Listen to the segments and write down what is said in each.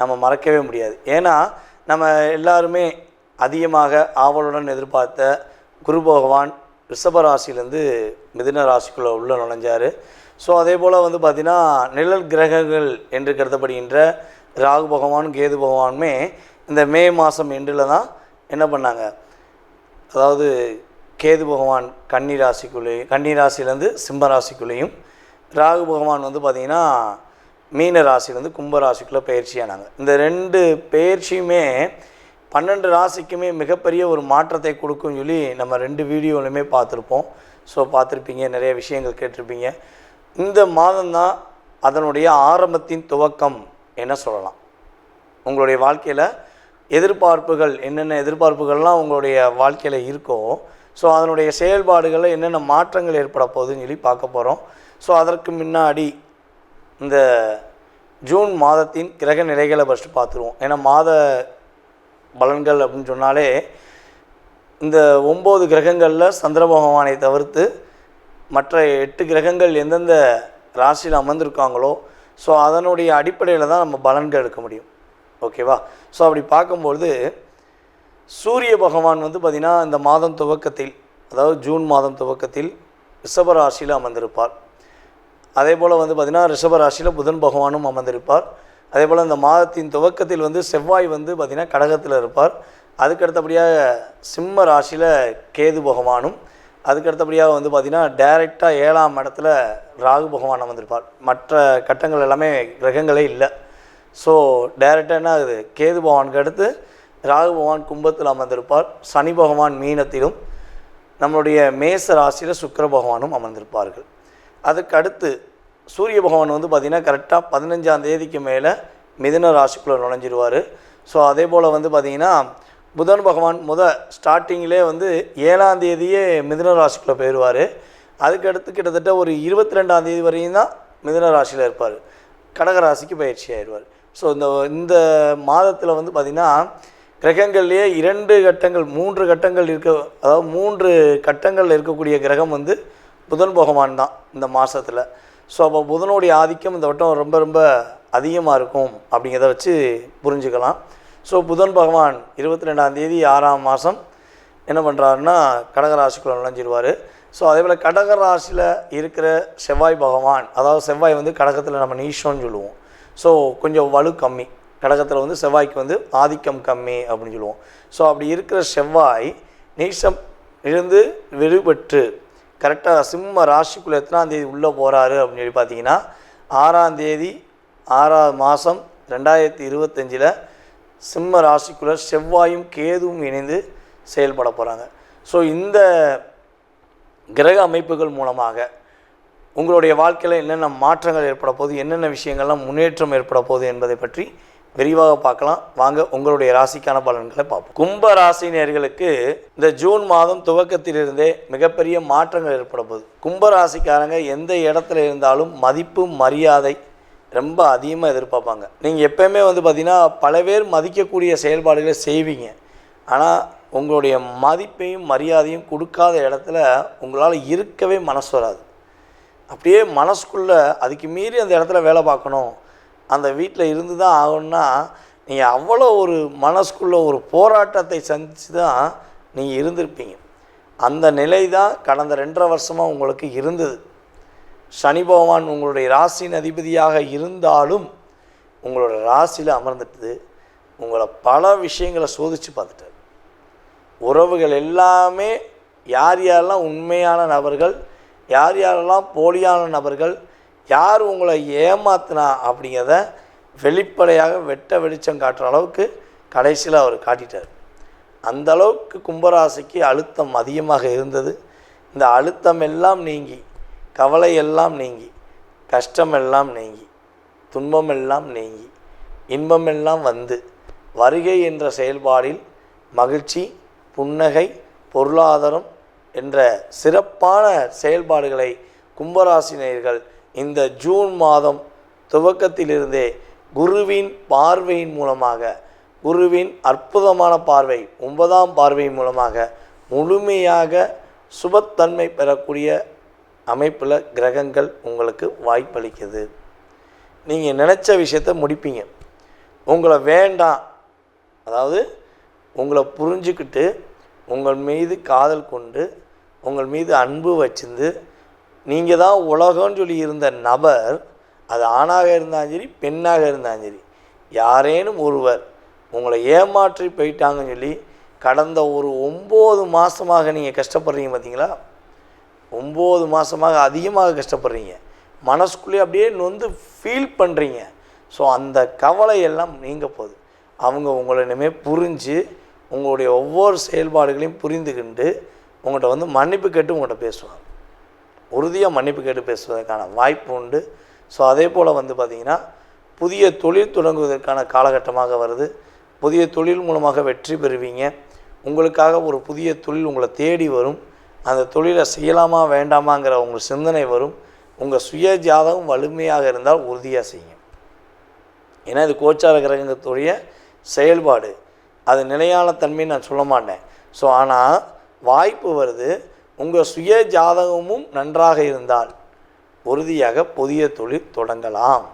நம்ம மறக்கவே முடியாது. ஏன்னா நம்ம எல்லாருமே அதிகமாக ஆவலுடன் எதிர்பார்த்த குரு பகவான் ரிஷப ராசியிலேருந்து மிதுன ராசிக்குள்ளே உள்ளே நுழைஞ்சார். ஸோ அதே போல் வந்து பார்த்திங்கன்னா நிழல் கிரகங்கள் என்று கருதப்படுகின்ற ராகு பகவான் கேது பகவானுமே இந்த மே மாதம் எண்டில் தான் என்ன பண்ணாங்க? அதாவது கேது பகவான் கன்னி ராசிக்குள்ளேயும் கன்னி ராசியிலேருந்து சிம்ம ராசிக்குள்ளேயும் ராகு பகவான் வந்து பார்த்திங்கன்னா மீன ராசிலேருந்து கும்ப ராசிக்குள்ளே பயிற்சியானாங்க இந்த ரெண்டு பயிற்சியுமே பன்னெண்டு ராசிக்குமே மிகப்பெரிய ஒரு மாற்றத்தை கொடுக்கும்னு சொல்லி நம்ம ரெண்டு வீடியோலையுமே பார்த்துருப்போம். ஸோ பார்த்துருப்பீங்க நிறைய விஷயங்கள் கேட்டிருப்பீங்க. இந்த மாதம்தான் அதனுடைய ஆரம்பத்தின் துவக்கம் என்ன சொல்லலாம். உங்களுடைய வாழ்க்கையில் எதிர்பார்ப்புகள் என்னென்ன எதிர்பார்ப்புகள்லாம் உங்களுடைய வாழ்க்கையில் இருக்கோ ஸோ அதனுடைய செயல்பாடுகளில் என்னென்ன மாற்றங்கள் ஏற்பட போகுதுன்னு சொல்லி பார்க்க போகிறோம் ஸோ அதற்கு முன்னாடி இந்த ஜூன் மாதத்தின் கிரக நிலைகளை ஃபஸ்ட்டு பார்த்துருவோம். ஏன்னா மாத பலன்கள் அப்படின்னு சொன்னாலே இந்த ஒம்பது கிரகங்களில் சந்திர பகவானை தவிர்த்து மற்ற எட்டு கிரகங்கள் எந்தெந்த ராசியில் அமர்ந்திருக்காங்களோ ஸோ அதனுடைய அடிப்படையில் தான் நம்ம பலன்கள் எடுக்க முடியும். ஓகேவா ஸோ அப்படி பார்க்கும்பொழுது சூரிய பகவான் வந்து பார்த்திங்கன்னா இந்த மாதம் துவக்கத்தில் அதாவது ஜூன் மாதம் துவக்கத்தில் ரிஷப ராசியில் அமர்ந்திருப்பார். அதே போல் வந்து பார்த்திங்கன்னா ரிஷபராசியில் புதன் பகவானும் அமர்ந்திருப்பார். அதே போல் இந்த மாதத்தின் துவக்கத்தில் வந்து செவ்வாய் வந்து பார்த்திங்கன்னா கடகத்தில் இருப்பார். அதுக்கு அடுத்தபடியாக சிம்ம ராசியில் கேது பகவானும் அதுக்கு அடுத்தபடியாக வந்து பார்த்திங்கன்னா டைரெக்டாக ஏழாம் இடத்துல ராகு பகவான் அமர்ந்திருப்பார். மற்ற கட்டங்கள் எல்லாமே கிரகங்களே இல்லை. ஸோ டைரெக்டாக என்ன ஆகுது? கேது பகவானுக்கு அடுத்து ராகு பகவான் கும்பத்தில் அமர்ந்திருப்பார். சனி பகவான் மீனத்திலும் நம்மளுடைய மேச ராசியில் சுக்கர பகவானும் அமர்ந்திருப்பார்கள். அதுக்கு அடுத்து சூரிய பகவான் வந்து பார்த்திங்கன்னா கரெக்டாக பதினஞ்சாம் தேதிக்கு மேலே மிதுன ராசிக்குள்ளே நுழைஞ்சிருவார். ஸோ அதே போல் வந்து பார்த்திங்கன்னா புதன் பகவான் முத ஸ்டார்டிங்கிலே வந்து ஏழாம் தேதியே மிதுன ராசிக்குள்ளே போயிடுவார் அதுக்கடுத்து கிட்டத்தட்ட ஒரு இருபத்தி ரெண்டாம் தேதி வரையும் தான் மிதுன ராசியில் இருப்பார். கடக ராசிக்கு பயிற்சி ஆயிடுவார். ஸோ இந்த இந்த மாதத்தில் வந்து பார்த்திங்கன்னா கிரகங்கள்லேயே இரண்டு கட்டங்கள் மூன்று கட்டங்கள் இருக்க அதாவது மூன்று கட்டங்களில் இருக்கக்கூடிய கிரகம் வந்து புதன் பகவான் தான் இந்த மாதத்தில் ஸோ அப்போ புதனுடைய ஆதிக்கம் இந்த வட்டம் ரொம்ப ரொம்ப அதிகமாக இருக்கும் அப்படிங்கிறத வச்சு புரிஞ்சுக்கலாம். ஸோ புதன் பகவான் இருபத்தி ரெண்டாம் தேதி ஆறாம் மாதம் என்ன பண்ணுறாருன்னா கடகராசிக்குள்ளே நுழைஞ்சிடுவார் ஸோ அதே போல் கடகராசியில் இருக்கிற செவ்வாய் பகவான் அதாவது செவ்வாய் வந்து கடகத்தில் நம்ம நீஷோன்னு சொல்லுவோம். ஸோ கொஞ்சம் வலு கம்மி. கடகத்தில் வந்து செவ்வாய்க்கு வந்து ஆதிக்கம் கம்மி அப்படின்னு சொல்லுவோம். ஸோ அப்படி இருக்கிற செவ்வாய் நீசம் இருந்து விடுபட்டு கரெக்டாக சிம்ம ராசிக்குள்ளே எத்தனாம் தேதி உள்ளே போகிறாரு அப்படின்னு சொல்லி பார்த்தீங்கன்னா ஆறாந்தேதி ஆறாவது மாதம் ரெண்டாயிரத்தி இருபத்தஞ்சில் சிம்ம ராசிக்குள்ளே செவ்வாயும் கேதுவும் இணைந்து செயல்பட போகிறாங்க ஸோ இந்த கிரக அமைப்புகள் மூலமாக உங்களுடைய வாழ்க்கையில் என்னென்ன மாற்றங்கள் ஏற்பட போகுது என்னென்ன விஷயங்கள்லாம் முன்னேற்றம் ஏற்பட போகுது என்பதை பற்றி விரிவாக பார்க்கலாம். வாங்க உங்களுடைய ராசிக்கான பலன்களை பார்ப்போம். கும்ப ராசினியர்களுக்கு இந்த ஜூன் மாதம் துவக்கத்திலிருந்தே மிகப்பெரிய மாற்றங்கள் ஏற்பட போகுது. கும்ப ராசிக்காரங்க எந்த இடத்துல இருந்தாலும் மதிப்பு மரியாதை ரொம்ப அதிகமாக எதிர்பார்ப்பாங்க. நீங்கள் எப்பயுமே வந்து பார்த்திங்கன்னா பல பேர் மதிக்கக்கூடிய செயல்பாடுகளை செய்வீங்க. ஆனால் உங்களுடைய மதிப்பையும் மரியாதையும் கொடுக்காத இடத்துல உங்களால் இருக்கவே மனசு வராது. அப்படியே மனசுக்குள்ளே அதுக்கு மீறி அந்த இடத்துல வேலை பார்க்கணும். அந்த வீட்டில் இருந்து தான் ஆகணும்னா நீங்கள் அவ்வளோ ஒரு மனசுக்குள்ளே ஒரு போராட்டத்தை சந்தித்து தான் நீங்கள் இருந்திருப்பீங்க. அந்த நிலை தான் கடந்த ரெண்டரை வருஷமாக உங்களுக்கு இருந்தது. சனி பகவான் உங்களுடைய ராசியின் அதிபதியாக இருந்தாலும் உங்களோட ராசியில் அமர்ந்துட்டு உங்களை பல விஷயங்களை சோதித்து பார்த்துட்டார். உறவுகள் எல்லாமே யார் யாரெல்லாம் உண்மையான நபர்கள் யார் யாரெல்லாம் போலியான நபர்கள் யார் உங்களை ஏமாத்தினா அப்படிங்கிறத வெளிப்படையாக வெட்ட வெளிச்சம் காட்டுற அளவுக்கு கடைசியில் அவர் காட்டிட்டார். அந்த அளவுக்கு கும்பராசிக்கு அழுத்தம் அதிகமாக இருந்தது. இந்த அழுத்தம் எல்லாம் நீங்கி கவலை எல்லாம் நீங்கி கஷ்டம் எல்லாம் நீங்கி துன்பம் எல்லாம் நீங்கி இன்பமெல்லாம் வந்து வருகை என்ற செயல்பாடில் மகிழ்ச்சி புன்னகை பொருளாதாரம் என்ற சிறப்பான செயல்பாடுகளை கும்பராசினியர்கள் இந்த ஜூன் மாதம் துவக்கத்திலிருந்தே குருவின் பார்வையின் மூலமாக குருவின் அற்புதமான பார்வை ஒன்பதாம் பார்வையின் மூலமாக முழுமையாக சுபத்தன்மை பெறக்கூடிய அமைப்பில் கிரகங்கள் உங்களுக்கு வாய்ப்பளிக்குது. நீங்கள் நினச்ச விஷயத்த முடிப்பீங்க. உங்களை வேண்டாம். அதாவது உங்களை புரிஞ்சுக்கிட்டு உங்கள் மீது காதல் கொண்டு உங்கள் மீது அன்பு வச்சிருந்து நீங்கள் தான் உலகம்னு சொல்லி இருந்த நபர் அது ஆணாக இருந்தாலும் சரி பெண்ணாக இருந்தாலும் சரி யாரேனும் ஒருவர் உங்களை ஏமாற்றி போயிட்டாங்கன்னு சொல்லி கடந்த ஒரு ஒம்பது மாதமாக நீங்கள் கஷ்டப்படுறீங்க பார்த்தீங்களா ஒம்பது மாதமாக அதிகமாக கஷ்டப்படுறீங்க. மனசுக்குள்ளேயே அப்படியே நொந்து ஃபீல் பண்ணுறீங்க ஸோ அந்த கவலையெல்லாம் நீங்க போகுது அவங்க உங்களை இனிமேல் புரிஞ்சு உங்களுடைய ஒவ்வொரு செயல்பாடுகளையும் புரிந்துக்கிண்டு உங்கள்கிட்ட வந்து மன்னிப்பு கேட்டு உங்கள்கிட்ட பேசுவாங்க. உறுதியாக மன்னிப்பு கேட்டு பேசுவதற்கான வாய்ப்பு உண்டு. ஸோ அதே போல் வந்து பார்த்திங்கன்னா புதிய தொழில் தொடங்குவதற்கான காலகட்டமாக வருது. புதிய தொழில் மூலமாக வெற்றி பெறுவீங்க. உங்களுக்காக ஒரு புதிய தொழில் உங்களை தேடி வரும். அந்த தொழிலை செய்யலாமா வேண்டாமாங்கிற உங்கள் சிந்தனை வரும். உங்கள் சுய ஜாதகம் வலிமையாக இருந்தால் உறுதியாக செய்யுங்க. ஏன்னா இது கோச்சார கிரகத்துடைய செயல்பாடு. அது நிலையான தன்மையை நான் சொல்ல மாட்டேன். ஸோ ஆனால் வாய்ப்பு வருது. உங்கள் சுய ஜாதகமும் நன்றாக இருந்தால் உறுதியாக புதிய தொழில் தொடங்கலாம்.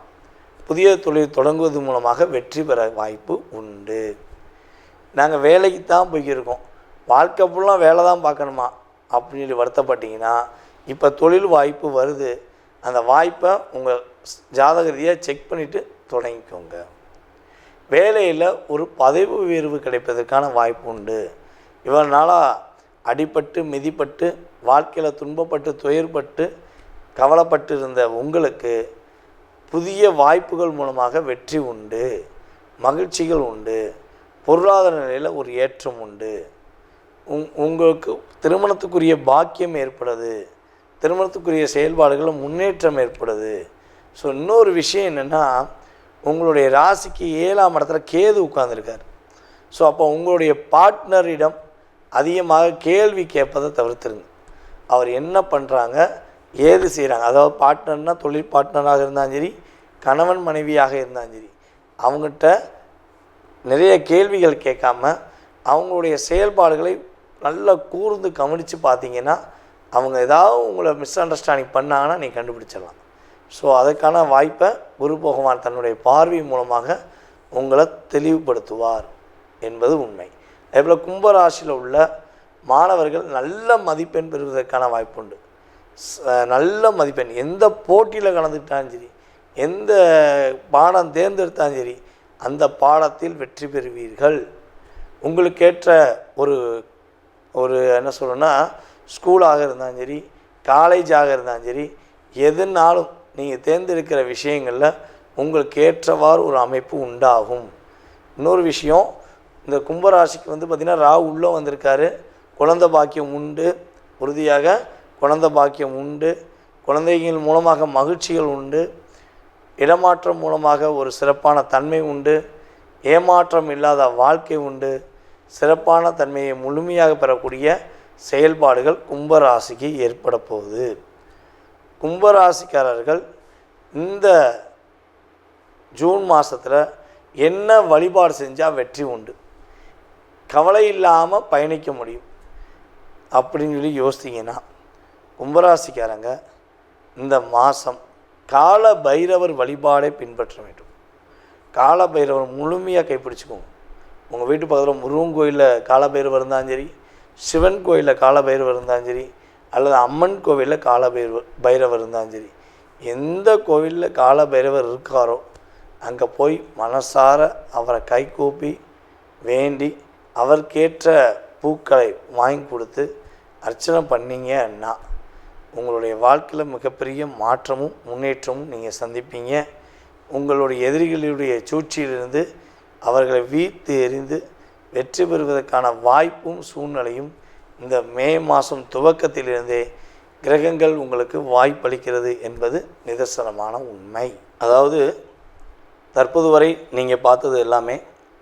புதிய தொழில் தொடங்குவது மூலமாக வெற்றி பெற வாய்ப்பு உண்டு. நாங்கள் வேலைக்கு தான் போய்க்கிருக்கோம். வாழ்க்கை ஃபுல்லாக வேலை தான் பார்க்கணுமா? அப்படின்னு சொல்லி வருத்தப்பட்டீங்கன்னா இப்போ தொழில் வாய்ப்பு வருது. அந்த வாய்ப்பை உங்கள் ஜாதக ரீதியாக செக் பண்ணிவிட்டு தொடங்கிக்கோங்க. வேலையில் ஒரு பதவி உயர்வு கிடைப்பதற்கான வாய்ப்பு உண்டு. இவ்வளோ நாளாக அடிபட்டு மிதிப்பட்டு வாழ்க்கையில் துன்பப்பட்டு துயர்பட்டு கவலைப்பட்டு இருந்த உங்களுக்கு புதிய வாய்ப்புகள் மூலமாக வெற்றி உண்டு மகிழ்ச்சிகள் உண்டு பொருளாதார நிலையில் ஒரு ஏற்றம் உண்டு. உங் உங்களுக்கு திருமணத்துக்குரிய பாக்கியம் ஏற்படுது திருமணத்துக்குரிய செயல்பாடுகளில் முன்னேற்றம் ஏற்படுது. ஸோ இன்னொரு விஷயம் என்னென்னா உங்களுடைய ராசிக்கு ஏழாம் இடத்துல கேது உட்காந்துருக்கார் ஸோ அப்போ உங்களுடைய பார்ட்னரிடம் அதிகமாக கேள்வி கேட்பதை தவிர்த்துருங்க. அவர் என்ன பண்ணுறாங்க ஏது செய்கிறாங்க அதாவது பார்ட்னர்னா தொழில் பார்ட்னராக இருந்தாலும் சரி கணவன் மனைவியாக இருந்தாலும் சரி அவங்ககிட்ட நிறைய கேள்விகள் கேட்காம அவங்களுடைய செயல்பாடுகளை நல்லா கூர்ந்து கவனித்து பார்த்தீங்கன்னா அவங்க ஏதாவது உங்களை மிஸ் அண்டர்ஸ்டாண்டிங் பண்ணாங்கன்னா நீ கண்டுபிடிச்சிடலாம். ஸோ அதுக்கான வாய்ப்பை குரு பகவான் தன்னுடைய பார்வை மூலமாக உங்களை தெளிவுபடுத்துவார் என்பது உண்மை. அதேபோல் கும்பராசியில் உள்ள மாணவர்கள் நல்ல மதிப்பெண் பெறுவதற்கான வாய்ப்புண்டு. நல்ல மதிப்பெண். எந்த போட்டியில் கலந்துக்கிட்டாலும் சரி எந்த பாடம் தேர்ந்தெடுத்தாலும் சரி அந்த பாடத்தில் வெற்றி பெறுவீர்கள். உங்களுக்கேற்ற ஒரு ஒரு என்ன சொல்லணும்னா ஸ்கூலாக இருந்தாலும் சரி காலேஜாக இருந்தாலும் சரி எதுனாலும் நீங்கள் தேர்ந்தெடுக்கிற விஷயங்களில் உங்களுக்கு ஏற்றவாறு ஒரு அமைப்பு உண்டாகும். இன்னொரு விஷயம் இந்த கும்பராசிக்கு வந்து பார்த்திங்கன்னா ராகு உள்ளே வந்திருக்காரு. குழந்த பாக்கியம் உண்டு. உறுதியாக குழந்த பாக்கியம் உண்டு. குழந்தைகள் மூலமாக மகிழ்ச்சிகள் உண்டு. இடமாற்றம் மூலமாக ஒரு சிறப்பான தன்மை உண்டு. ஏமாற்றம் இல்லாத வாழ்க்கை உண்டு. சிறப்பான தன்மையை முழுமையாக பெறக்கூடிய செயல்பாடுகள் கும்பராசிக்கு ஏற்பட போகுது. கும்பராசிக்காரர்கள் இந்த ஜூன் மாதத்தில் என்ன வழிபாடு செஞ்சால் வெற்றி உண்டு. கவலை இல்லாமல் பயணிக்க முடியும். அப்படின்னு சொல்லி யோசித்தீங்கன்னா கும்பராசிக்காரங்க இந்த மாதம் கால பைரவர் வழிபாடை பின்பற்ற வேண்டும். கால பைரவர் முழுமையாக கைப்பிடிச்சிக்கோங்க. உங்கள் வீட்டு பக்கத்தில் முருகன் கோயிலில் கால பைரவர் இருந்தாலும் சரி சிவன் கோயிலில் கால பைரவர் இருந்தாலும் சரி அல்லது அம்மன் கோவிலில் கால பைரவர் பைரவர் இருந்தாலும் சரி எந்த கோவிலில் கால பைரவர் இருக்காரோ அங்கே போய் மனசார அவரை கைகூப்பி வேண்டி அவருக்கேற்ற பூக்களை வாங்கி கொடுத்து அர்ச்சனை பண்ணீங்கன்னா உங்களுடைய வாழ்க்கையில் மிகப்பெரிய மாற்றமும் முன்னேற்றமும் நீங்கள் சந்திப்பீங்க. உங்களுடைய எதிரிகளுடைய சூழ்ச்சியிலிருந்து அவர்களை வீழ்த்து எறிந்து வெற்றி பெறுவதற்கான வாய்ப்பும் சூழ்நிலையும் இந்த மே மாதம் துவக்கத்திலிருந்தே கிரகங்கள் உங்களுக்கு வாய்ப்பளிக்கிறது என்பது நிதர்சனமான உண்மை. அதாவது தற்போது வரை நீங்கள் பார்த்தது எல்லாமே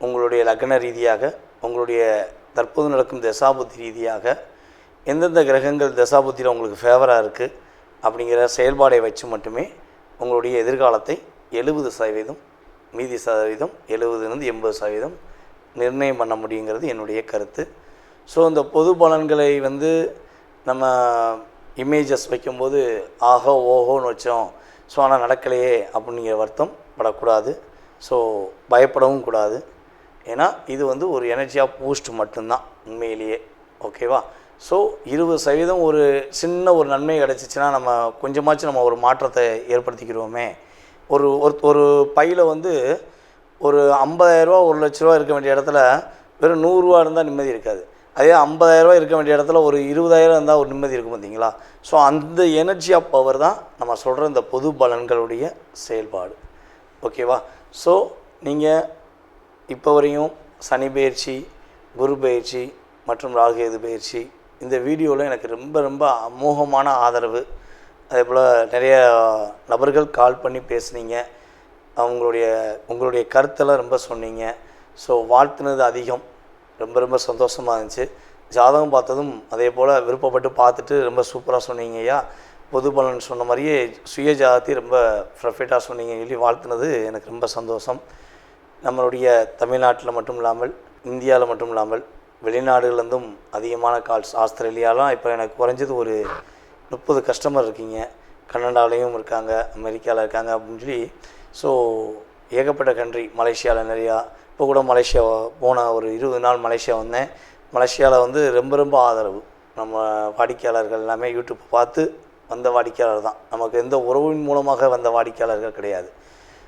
உங்களுடைய லக்ன ரீதியாக உங்களுடைய தற்போது நடக்கும் தசாபுத்தி ரீதியாக எந்தெந்த கிரகங்கள் தசாபுத்தியில் உங்களுக்கு ஃபேவராக இருக்குது அப்படிங்கிற செயல்பாடை வச்சு மட்டுமே உங்களுடைய எதிர்காலத்தை எழுபது சதவீதம் மீதி சதவீதம் எழுபதுலேருந்து எண்பது சதவீதம் நிர்ணயம் பண்ண முடியுங்கிறது என்னுடைய கருத்து. ஸோ இந்த பொது பலன்களை வந்து நம்ம இமேஜஸ் வைக்கும்போது ஆஹோ ஓஹோன்னு வச்சோம். ஸோ ஆனால் நடக்கலையே அப்படிங்கிற வருத்தம் படக்கூடாது. ஸோ பயப்படவும் கூடாது. ஏன்னா இது வந்து ஒரு எனர்ஜி ஆஃப் பூஸ்ட் மட்டும்தான் உண்மையிலேயே. ஓகேவா ஸோ இருபது சதவீதம் ஒரு சின்ன ஒரு நன்மை கிடச்சிச்சின்னா நம்ம கொஞ்சமாச்சும் நம்ம ஒரு மாற்றத்தை ஏற்படுத்திக்கிறோமே. ஒரு ஒரு ஒரு பையில் வந்து ஒரு ஐம்பதாயிரரூவா ஒரு லட்ச ரூபா இருக்க வேண்டிய இடத்துல வெறும் நூறுரூவா இருந்தால் நிம்மதி இருக்காது. அதே ஐம்பதாயிரரூவா இருக்க வேண்டிய இடத்துல ஒரு இருபதாயிரம் இருந்தால் ஒரு நிம்மதி இருக்கும் பார்த்தீங்களா ஸோ அந்த எனர்ஜி ஆஃப் பவர் தான் நம்ம சொல்கிற இந்த பொது பலன்களுடைய செயல்பாடு. ஓகேவா ஸோ நீங்கள் இப்போ வரையும் சனி பயிற்சி குரு பயிற்சி மற்றும் ராகுகேது பயிற்சி இந்த வீடியோவில் எனக்கு ரொம்ப ரொம்ப அமோகமான ஆதரவு. அதே போல் நிறைய நபர்கள் கால் பண்ணி பேசுனீங்க. அவங்களுடைய உங்களுடைய கருத்தெல்லாம் ரொம்ப சொன்னீங்க. ஸோ வாழ்த்துனது அதிகம். ரொம்ப ரொம்ப சந்தோஷமாக இருந்துச்சு. ஜாதகம் பார்த்ததும் அதே போல் விருப்பப்பட்டு பார்த்துட்டு ரொம்ப சூப்பராக சொன்னீங்க ஐயா. பொது பலன் சொன்ன மாதிரியே சுய ஜாதத்தை ரொம்ப ப்ரஃபெக்டாக சொன்னீங்க சொல்லி வாழ்த்துனது எனக்கு ரொம்ப சந்தோஷம். நம்மளுடைய தமிழ்நாட்டில் மட்டும் இல்லாமல் இந்தியாவில் மட்டும் இல்லாமல் வெளிநாடுகள்லேருந்தும் அதிகமான கால்ஸ் ஆஸ்திரேலியாலாம் இப்போ எனக்கு குறைஞ்சது ஒரு முப்பது கஸ்டமர் இருக்கீங்க. கனடாலேயும் இருக்காங்க அமெரிக்காவில் இருக்காங்க அப்படின்னு சொல்லி ஸோ ஏகப்பட்ட கண்ட்ரி மலேசியாவில் நிறையா இப்போ கூட மலேசியா போன ஒரு இருபது நாள் மலேசியா வந்தேன். மலேசியாவில் வந்து ரொம்ப ரொம்ப ஆதரவு. நம்ம வாடிக்கையாளர்கள் எல்லாமே யூடியூப் பார்த்து வந்த வாடிக்கையாளர் தான். நமக்கு எந்த உறவின் மூலமாக வந்த வாடிக்கையாளர்கள் கிடையாது.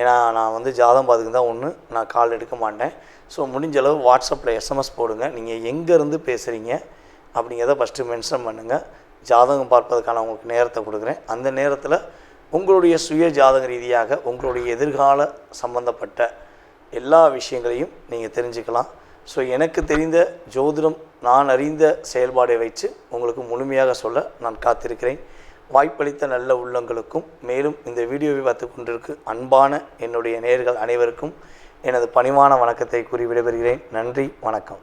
ஏன்னா நான் வந்து ஜாதகம் பார்த்துக்கு தான் ஒன்று நான் கால் எடுக்க மாட்டேன். ஸோ முடிஞ்ச அளவு வாட்ஸ்அப்பில் எஸ்எம்எஸ் போடுங்க. நீங்கள் எங்கேருந்து பேசுகிறீங்க அப்படிங்கிறத ஃபஸ்ட்டு மென்ஷன் பண்ணுங்கள் ஜாதகம் பார்ப்பதற்கான உங்களுக்கு நேரத்தை கொடுக்குறேன். அந்த நேரத்தில் உங்களுடைய சுய ஜாதக ரீதியாக உங்களுடைய எதிர்கால சம்பந்தப்பட்ட எல்லா விஷயங்களையும் நீங்கள் தெரிஞ்சுக்கலாம். ஸோ எனக்கு தெரிந்த ஜோதிடம் நான் அறிந்த செயல்பாடை வைத்து உங்களுக்கு முழுமையாக சொல்ல நான் காத்திருக்கிறேன். வாய்ப்பளித்த நல்ல உள்ளங்களுக்கும் மேலும் இந்த வீடியோவை பார்த்து கொண்டிருக்கு அன்பான என்னுடைய நேர்கள் அனைவருக்கும் எனது பணிவான வணக்கத்தை கூறி விடைபெறுகிறேன். நன்றி வணக்கம்.